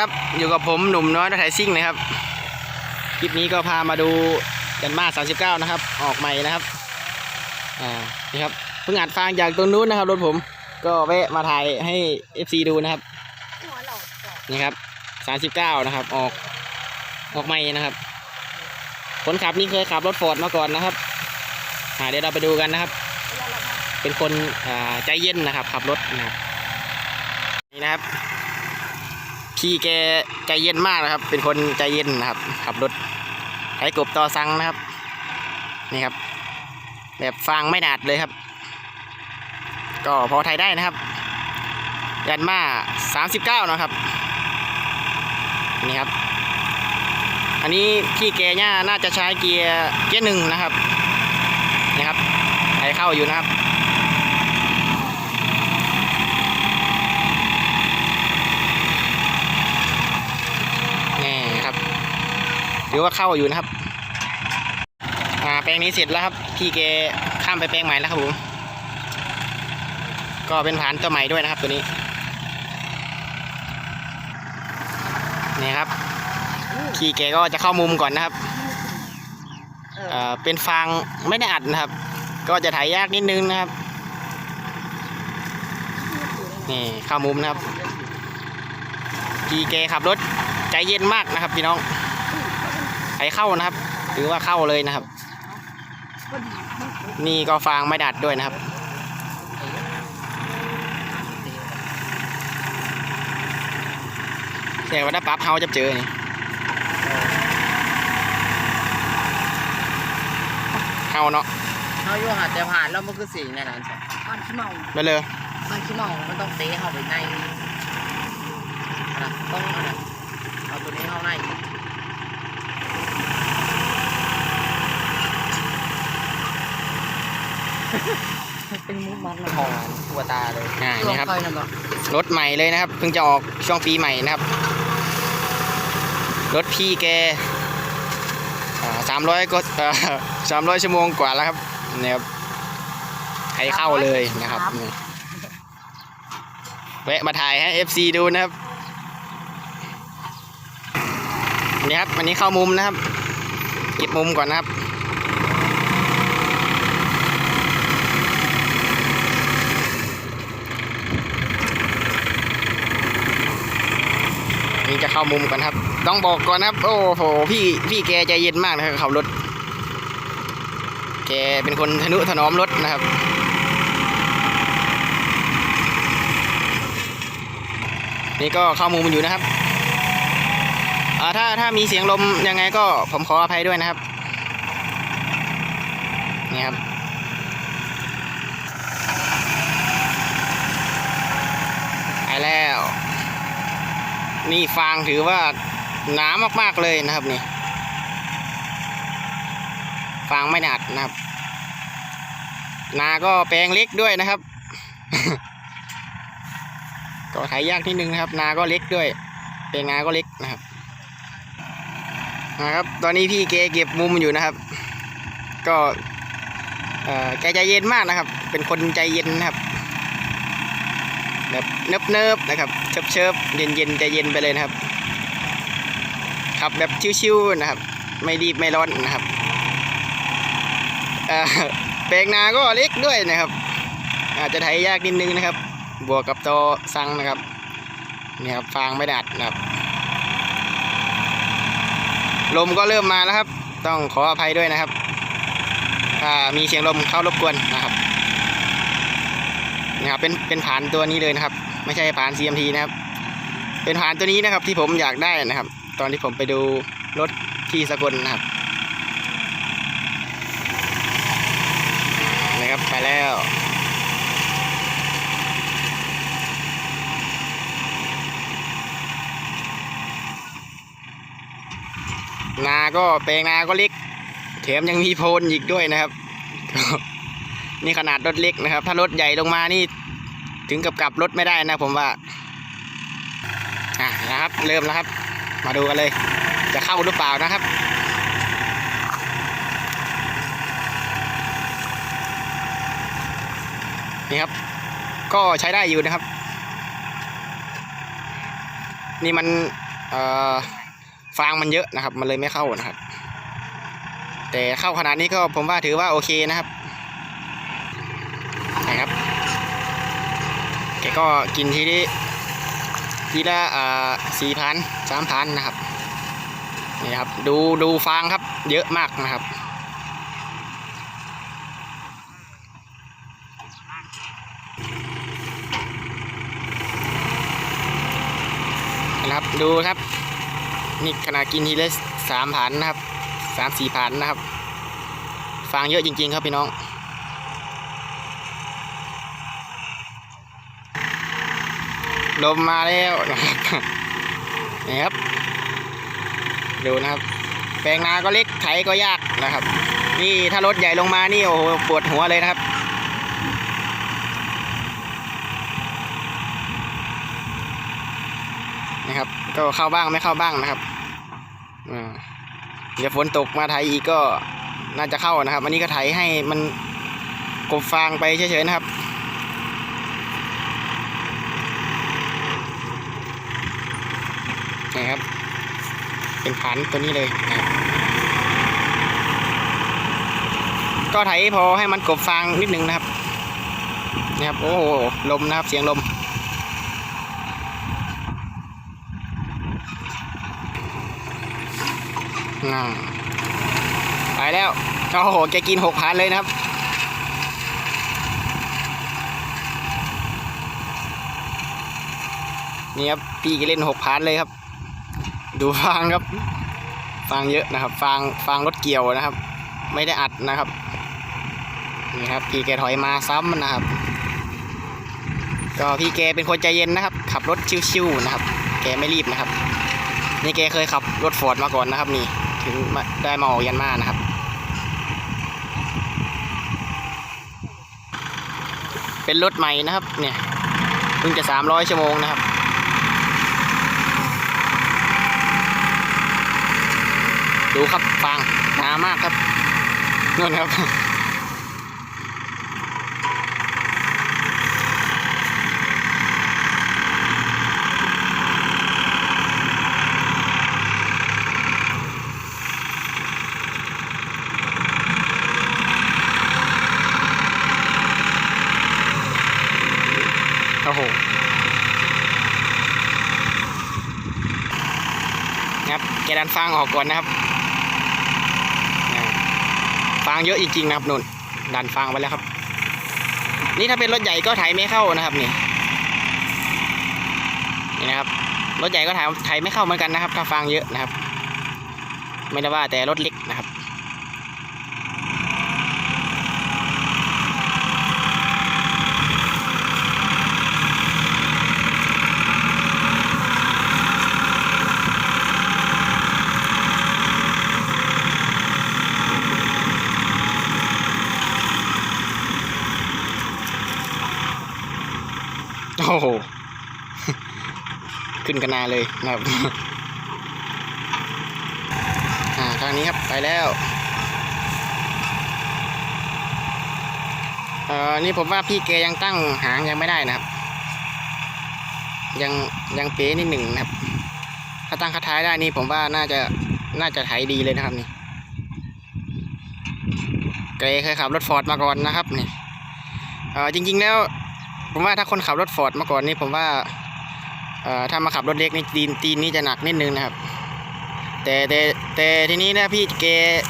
ครับ อยู่กับผมหนุ่มน้อยรถไถซิ่งนะครับ คลิปนี้ก็พามาดูยันมา39นะครับ ออกใหม่นะครับ อ่า นี่ครับ เพิ่งอัดฟางจากตรงนู้นนะครับรถผม ก็แวะมาถ่ายให้ FC ดูนะครับนี่ครับ39นะครับ ออก ออกใหม่นะครับ คนขับนี่เคยขับรถฟอร์ดมาก่อนนะครับ อ่า เดี๋ยวเราไปดูกันนะครับ เป็นคน อ่า ใจเย็นนะครับ ขับรถนะครับ นี่นะครับ พี่แกใจเย็นมากนะครับ เป็นคนใจเย็นนะครับ ขับรถไถกบต่อซังนะครับ นี่ครับ แบบฟางไม่หนาดเลยครับ ก็พอไทยได้นะครับ ยันมาสามสิบเก้านะครับ นี่ครับ อันนี้พี่แกเนี่ยน่าจะใช้เกียร์เกียร์หนึ่งนะครับนี่ครับไถเข้าอยู่นะครับ นี่ครับ หรือว่าเข้าอยู่นะครับ อ่าแปลงนี้เสร็จแล้วครับ พี่แกข้ามไปแปลงใหม่แล้วครับผม ก็เป็นฐานตัวใหม่ด้วยนะครับตัวนี้นี่ครับพี่แกก็จะเข้ามุมก่อนนะครับอ่าเป็นฟางไม่ได้อัดนะครับ ก็จะถ่ายยากนิดนึงนะครับนี่เข้ามุมนะครับพี่แกขับรถใจเย็นมากนะครับพี่น้องใค รเข้านะครับหรือว่าเข้าเลยนะครับ นี่ก็ฟางไม่ดัดด้วยนะครับแสดงว่าถ้าปั๊บเฮาจะเจอนี่เฮาเนาะเขาอยู่หาแต่ผ่านแล้วมันคือสิ่งในนั้นใช่บ้านขี้เมาไปเลยมันขี้เมามันต้องเตะเข้าไปในอะไรต้องอะไรเอาตัวนี้เข้าใน เป็นมุกมันทองตัวตาเลยอ่าลองนี่ครับคอยนะบอกรถใหม่เลยนะครับ เพิ่งจะออกช่วงปีใหม่นะครับ รถพี่แกสามร้อยก็สามร้อยชั่วโมงกว่าแล้วครับเนี่ยครับใครเข้าเลยนะครับนี่แวะมาถ่ายให้ FC ดูนะครับนี่ครับวันนี้เข้ามุมนะครับ เก็บมุมก่อนนะครับ จะเข้ามุมกันครับ ต้องบอกก่อนนะครับ โอ้โหพี่พี่แกใจเย็นมากนะครับขับรถ แกเป็นคนทนุถนอมรถนะครับนี่ก็เข้ามุมอยู่นะครับอ่าถ้าถ้ามีเสียงลมยังไงก็ผมขออภัยด้วยนะครับ นี่ครับ ไปแล้ว นี่ฟางถือว่าหนามากๆเลยนะครับนี่ ฟางไม่หนาดนะครับ นาก็แปลงเล็กด้วยนะครับ ก็ถ่ายยากนิดนึงนะครับ นาก็เล็กด้วยแปลงนาก็เล็กนะครับนะครับ ตอนนี้พี่เกเก็บมุมอยู่นะครับ ก็เอ่อแกใจเย็นมากนะครับ เป็นคนใจเย็นนะครับ แบบเนิบเนิบๆนะครับเชิบเชิบเย็นเย็นๆใจเย็นไปเลยนะครับ ขับแบบชิวๆนะครับ ไม่รีบไม่ร้อนนะครับเอ่อแปลงนาก็เล็กด้วยนะครับ อาจจะไถยากนิดนึงนะครับ บวกกับตัวซังนะครับนี่ครับฟางไม่ดัดนะครับ ลมก็เริ่มมาแล้วครับ ต้องขออภัยด้วยนะครับ ถ้ามีเสียงลมเข้ารบกวนนะครับ นะครับเป็นเป็นผานตัวนี้เลยนะครับ ไม่ใช่ผาน CMT นะครับ เป็นผานตัวนี้นะครับที่ผมอยากได้นะครับ ตอนที่ผมไปดูรถที่สกลนะครับนะครับไปแล้วนาก็แปลงนาก็เล็ก แถมยังมีโพนอีกด้วยนะครับ นี่ขนาดรถเล็กนะครับ ถ้ารถใหญ่ลงมานี่ถึงกับกลับรถไม่ได้นะผมว่าอะนะครับเริ่มแล้วครับ มาดูกันเลย จะเข้าหรือเปล่านะครับนี่ครับ ก็ใช้ได้อยู่นะครับ นี่มันฟางมันเยอะนะครับ มันเลยไม่เข้านะครับ แต่เข้าขนาดนี้ก็ผมว่าถือว่าโอเคนะครับแก็กินทีนี้ทีละอ่าสี่พันสามพันนะครับนี่ครับดูดูฟางครับ เยอะมากนะครับนะครับดูครับ นี่ขนาดกินทีละสามพันนะครับสามสี่พันนะครับ ฟางเยอะจริงๆครับพี่น้อง ลมมาแล้วนะครับนี่ครับ ดูนะครับ แปลงนาก็เล็กไถก็ยากนะครับ นี่ถ้ารถใหญ่ลงมานี่โอ้โหปวดหัวเลยนะครับนะครับ ก็เข้าบ้างไม่เข้าบ้างนะครับอ่าเดี๋ยวฝนตกมาไถอีกก็น่าจะเข้านะครับ อันนี้ก็ไถให้มันกบฟางไปเฉยๆนะครับ นี่ครับ เป็นพันตัวนี้เลยนะก็ไถพอให้มันกบฟางนิดนึงนะครับนะครับโอ้โหลมนะครับเสียงลมอ่าไปแล้วโอ้โหแกกินหกพันเลยนะครับนี่ครับพี่แกเล่นหกพันเลยครับ ดูฟางครับ ฟางเยอะนะครับ ฟางฟางรถเกี่ยวนะครับ ไม่ได้อัดนะครับ นี่ครับ พี่แกถอยมาซ้ำนะครับ ก็พี่แกเป็นคนใจเย็นนะครับ ขับรถชิวๆนะครับ แกไม่รีบนะครับ นี่แกเคยขับรถฟอร์ดมาก่อนนะครับ นี่ถึงได้มาออกยันมานะครับเป็นรถใหม่นะครับ เนี่ยเพิ่งจะสามร้อยชั่วโมงนะครับ ดูครับฟางหนามากครับนู่นครับโอ้โหครับแกดันฟางออกก่อนนะครับอ่าฟางเยอะจริงๆนะครับนุ่นดันฟางไปแล้วครับ นี่ถ้าเป็นรถใหญ่ก็ไถไม่เข้านะครับนี่นี่นะครับรถใหญ่ก็ไถไถไม่เข้าเหมือนกันนะครับ ถ้าฟางเยอะนะครับ ไม่ได้ว่าแต่รถเล็ก อ้โห ขึ้นกันนาเลยนะครับอ่าทางนี้ครับไปแล้วเอ่อนี่ผมว่าพี่แกยังตั้งหางยังไม่ได้นะครับ ยังยังเป๊ะนิดหนึ่งนะครับ ถ้าตั้งคาท้ายได้นี่ผมว่าน่าจะน่าจะไถดีเลยนะครับนี่แกเคยขับรถฟอร์ดมาก่อนนะครับนี่เออจริง ๆ แล้ว ผมว่าถ้าคนขับรถฟอร์ดมาก่อนนี่ผมว่าถ้ามาขับรถเล็กนี่ตีนตีนนี่จะหนักนิดนึงนะครับ แต่แต่แต่ทีนี้นะพี่แก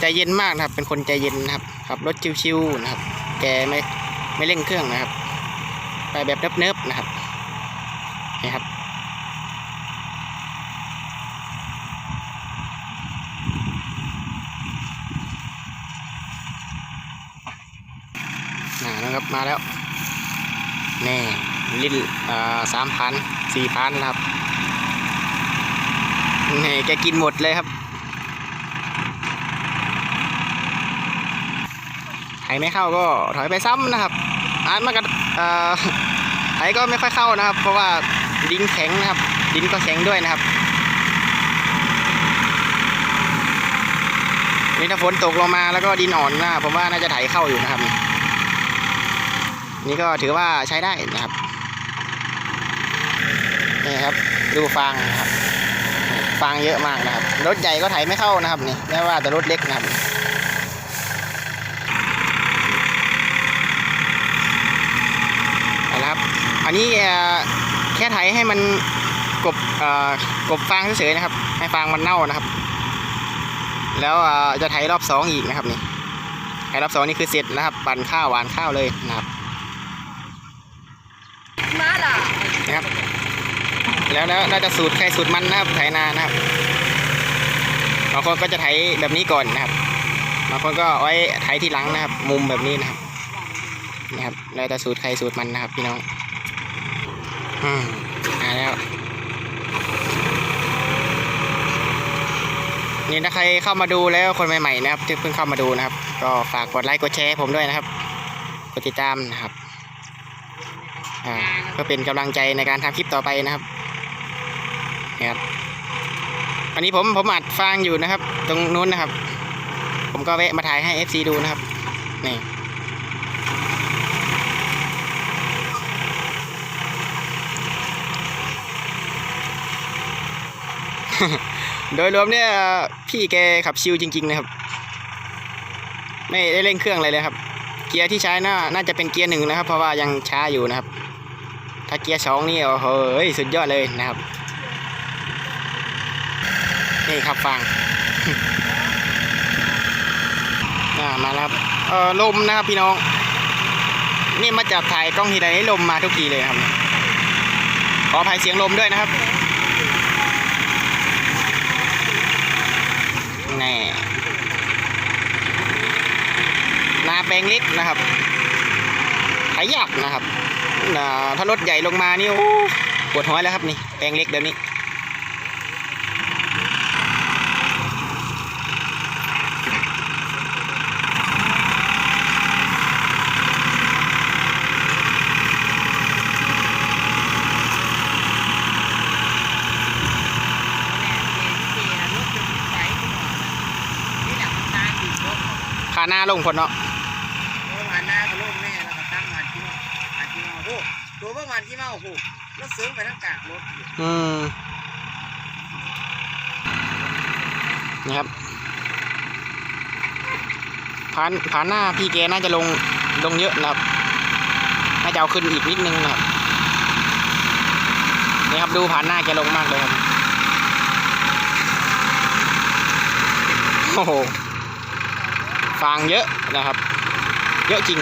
ใจเย็นมากนะครับ เป็นคนใจเย็นนะครับขับรถชิวๆนะครับ แกไม่ไม่เร่งเครื่องนะครับ ไปแบบเนิบๆนะครับนี่ครับนะครับมาแล้ว นี่ลิ้นสามพันสี่พันครับนี่แกกินหมดเลยครับไถไม่เข้าก็ถอยไปซ้ำนะครับอาจมันก็เอ่อไถก็ไม่ค่อยเข้านะครับ เพราะว่าดินแข็งนะครับ ดินก็แข็งด้วยนะครับนี่ถ้าฝนตกลงมาแล้วก็ดินอ่อนนะผมว่าน่าจะไถเข้าอยู่นะครับ นี่ก็ถือว่าใช้ได้นะครับนี่ครับดูฟางนะครับฟางเยอะมากนะครับ รถใหญ่ก็ไถไม่เข้านะครับนี่ไม่ว่าแต่รถเล็กนะครับเอาละครับ อันนี้แค่ไถให้มันกบกบฟางเฉยๆนะครับ ให้ฟางมันเน่านะครับ แล้วจะไถรอบสองอีกนะครับนี่ไถรอบสองนี่คือเสร็จนะครับ ปั่นข้าวหวานข้าวเลยนะครับ มาล่ะ นะครับ แล้วแล้วน่าจะสูตรใครสูตรมันนะครับไถนานะครับบางคนก็จะไถแบบนี้ก่อนนะครับบางคนก็เอาไว้ไถที่หลังนะครับ มุมแบบนี้นะครับนะครับแล้วแต่สูตรใครสูตรมันนะครับ พี่น้องอืมอ่าแล้วนี่ถ้าใครเข้ามาดูแล้วคนใหม่ๆนะครับ ที่เพิ่งเข้ามาดูนะครับ ก็ฝากกดไลค์กดแชร์ผมด้วยนะครับกดติดตามนะครับ อ่าเพื่อเป็นกำลังใจในการทำคลิปต่อไปนะครับนี่ครับอันนี้ผมผมอัดฟังอยู่นะครับ ตรงนู้นนะครับ ผมก็แวะมาถ่ายให้ FC ดูนะครับนี่โดยรวมเนี่ยพี่แกขับชิวจริง ๆ นะครับ ไม่ได้เร่งเครื่องอะไรเลยครับ เกียร์ที่ใช้น่าน่าจะเป็นเกียร์หนึ่งนะครับ เพราะว่ายังช้าอยู่นะครับ ถ้าเกียร์สองนี่โอ้โหสุดยอดเลยนะครับ นี่ครับฟังมาแล้วครับเออลมนะครับพี่น้อง นี่มาจับถ่ายกล้องทีไรนี่ลมมาทุกทีเลยครับ ขออภัยเสียงลมด้วยนะครับแน่นาแปลงเล็กนะครับหายากนะครับ ถ้ารถใหญ่ลงมานี่โอ้ปวดหัวแล้วครับนี่แปลงเล็กแบบนี้ขาหน้าลงคนเนาะ ผ่านหน้าก็โล่งแน่แล้วก็ตั้งมาที่มาอันที่มาโอ้ตัว ประมาณที่มาโอ้โหแล้วเสริมไปทั้งกลางรถอืมนี่ครับผ่านผ่านหน้าพี่แกน่าจะลงลงเยอะนะครับ น่าจะเอาขึ้นอีกนิดนึงนะครับนี่ครับดูผ่านหน้าแกลงมากเลยครับโอ้โหฟางเยอะนะครับ เยอะจริง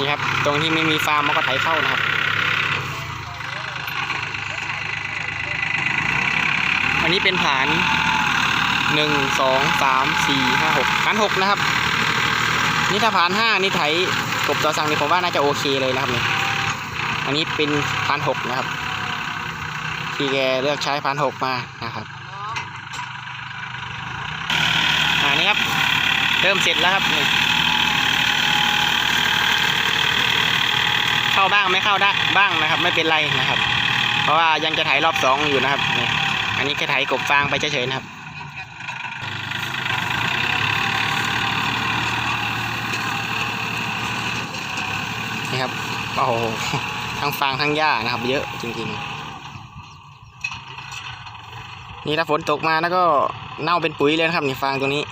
นี่ครับ ตรงที่ไม่มีฟาร์มมันก็ไถเข้านะครับ อันนี้เป็นฐานหนึ่งสองสามสี่ห้าหกฐานหกนะครับ นี่ถ้าฐานห้านี่ไถกบตัวสั่งนี่ผมว่าน่าจะโอเคเลยนะครับนี่อันนี้เป็นฐานหกนะครับ ที่แกเลือกใช้ฐานหกมานะครับอ่านี่ครับ เริ่มเสร็จแล้วครับนี่ เข้าบ้างไม่เข้าได้บ้างนะครับ ไม่เป็นไรนะครับ เพราะว่ายังจะถ่ายรอบสองอยู่นะครับนี่อันนี้แค่ถ่ายกบฟางไปเฉยๆนะครับนี่ครับโอ้โหทั้งฟางทั้งหญ้านะครับ เยอะจริงๆ นี่ถ้าฝนตกมาแล้วก็เน่าเป็นปุ๋ยเลยนะครับนี่ฟางตัวนี้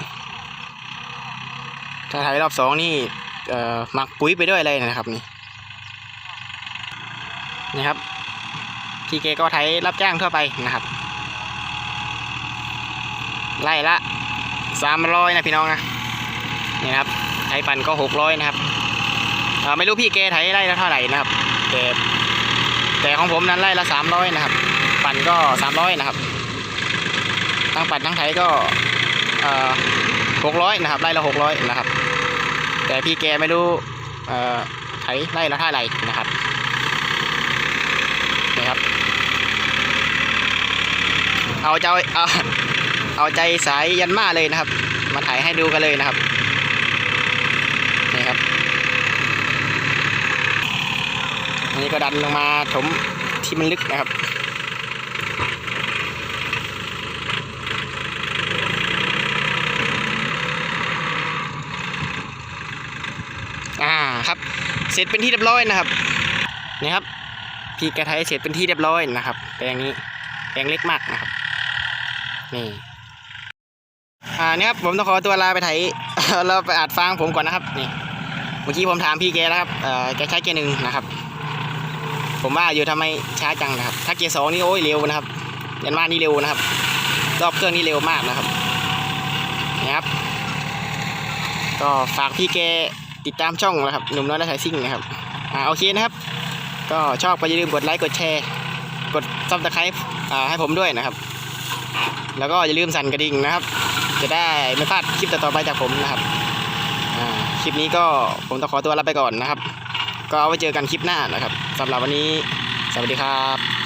ถ้าถ่ายรอบสองนี่เอ่อหมักปุ๋ยไปด้วยเลยนะครับนี่ นี่ครับทีเกก็ไถรับจ้างทั่วไปนะครับ ไล่ละสามร้อยนะพี่น้องนะนี่นะครับไถปั่นก็หกร้อยนะครับไม่รู้พี่เกไถไล่ละเท่าไหร่นะครับแต่แต่ของผมนั้นไล่ละสามร้อยนะครับ ปั่นก็สามร้อยนะครับทั้งปั่นทั้งไถก็หกร้อยนะครับไล่ละหกร้อยนะครับ แต่พี่แกไม่รู้ไถไล่ละเท่าไหร่นะครับ นี่ครับ เอาใจเอาเอาใจสายยันมาเลยนะครับ มาถ่ายให้ดูกันเลยนะครับนี่ครับอันนี้ก็ดันลงมาถมที่มันลึกนะครับอ่าครับเสร็จเป็นที่เรียบร้อยนะครับนี่ครับพี่แกไทยเสร็จเป็นที่เรียบร้อยนะครับแปลงนี้แปลงเล็กมากนะครับ นี่อ่าเนี่ยครับผมต้องขอตัวลาไปไถเราไปอัดฟังผมก่อนนะครับนี่เมื่อกี้ผมถามพี่แกแล้วครับเอ่อแกใช้เกียร์หนึ่งนะครับ ผมว่าอยู่ทำไมช้าจังนะครับ ถ้าเกียร์สองนี่โอ้ยเร็วนะครับยันว่านี่เร็วนะครับรอบเครื่องนี่เร็วมากนะครับนี่ครับ ก็ฝากพี่แกติดตามช่องนะครับหนุ่มน้อยและสายซิ่งนะครับอ่าโอเคนะครับ ก็ชอบก็อย่าลืมกดไลค์กดแชร์ กดซับสไครป์อ่าให้ผมด้วยนะครับ แล้วก็อย่าลืมสั่นกระดิ่งนะครับ จะได้ไม่พลาดคลิปต่อไปจากผมนะครับคลิปนี้ก็ผมต้องขอตัวลาไปก่อนนะครับ ก็เอาไว้เจอกันคลิปหน้านะครับสำหรับวันนี้ สวัสดีครับ